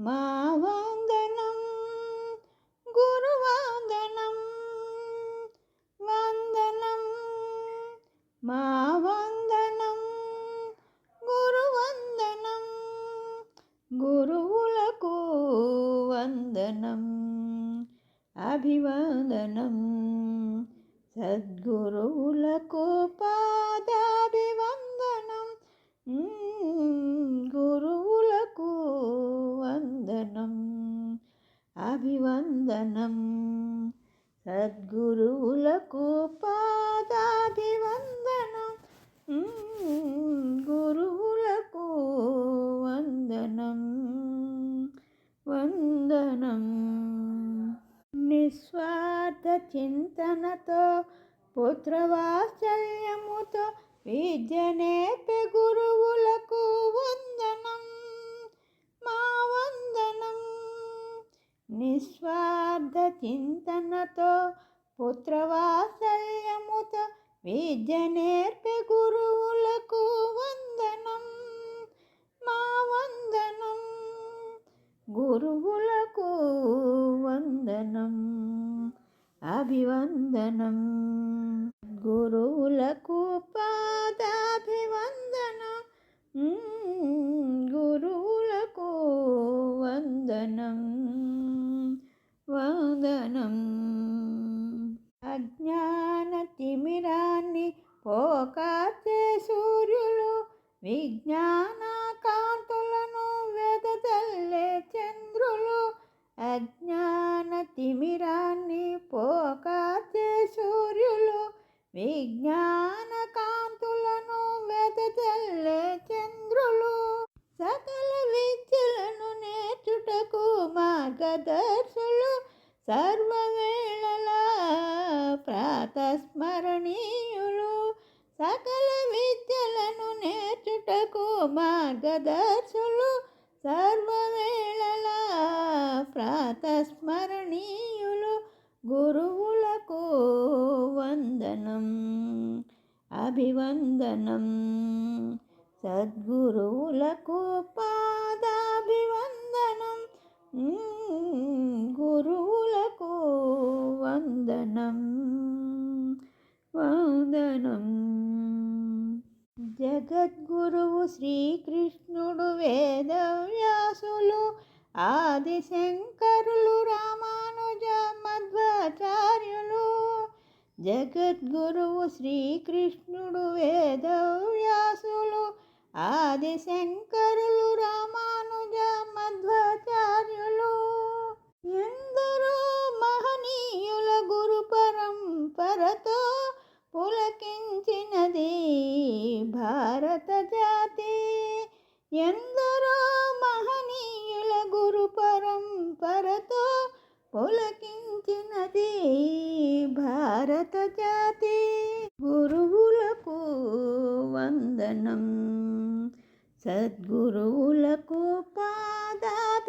మా వందనం గురువందనం వందనం మా వందనం గురువందనం గురువులకు వందనం అభివందనం సద్గురువులకు పాదాభివందనం గురువులకు వందనం వందనం. సద్గురువులకు పాదాభివందనం గురువులకు వందనం. వందనం. నిస్వార్థ చింతనతో పుత్రవాత్సల్యముతో విద్య నేర్పే గురువులకు వందనం. మా వందనం. నిస్వా చింతనతో పుత్రవాత్సల్యముతో విద్య నేర్పే గురువులకు వందనం. మా వందనం. గురువులకు వందనం. అభివందనం. గురువులకు పాదాభివందనం. విజ్ఞాన కాంతులను వెదజల్లే చంద్రులు అజ్ఞాన తిమిరాన్ని పోకాచే సూర్యులు. విజ్ఞాన కాంతులను వెదజల్లే చంద్రులు సకల విద్యలను నేర్చుటకు మార్గదర్శులు. సర్వవేళలా ప్రాతస్మర సకల విద్యలను నేర్చుటకు మార్గదర్శులు సర్వవేళలా ప్రాతస్మరణీయులు గురువులకు వందనం అభివందనం. సద్గురువులకు పాదాభివందనం. గురువు జగద్గురువు శ్రీకృష్ణుడు వేదవ్యాసులు ఆదిశంకరులు రామానుజ మధ్వాచార్యులు. జగద్గురువు శ్రీకృష్ణుడు వేదవ్యాసులు ఆదిశంకరు భారత జాతి ఎందరో మహనీయుల గురు పరంపరతో పులకించినది భారత జాతి గురువులకు వందనం సద్గురువులకు పాదాభివందనం.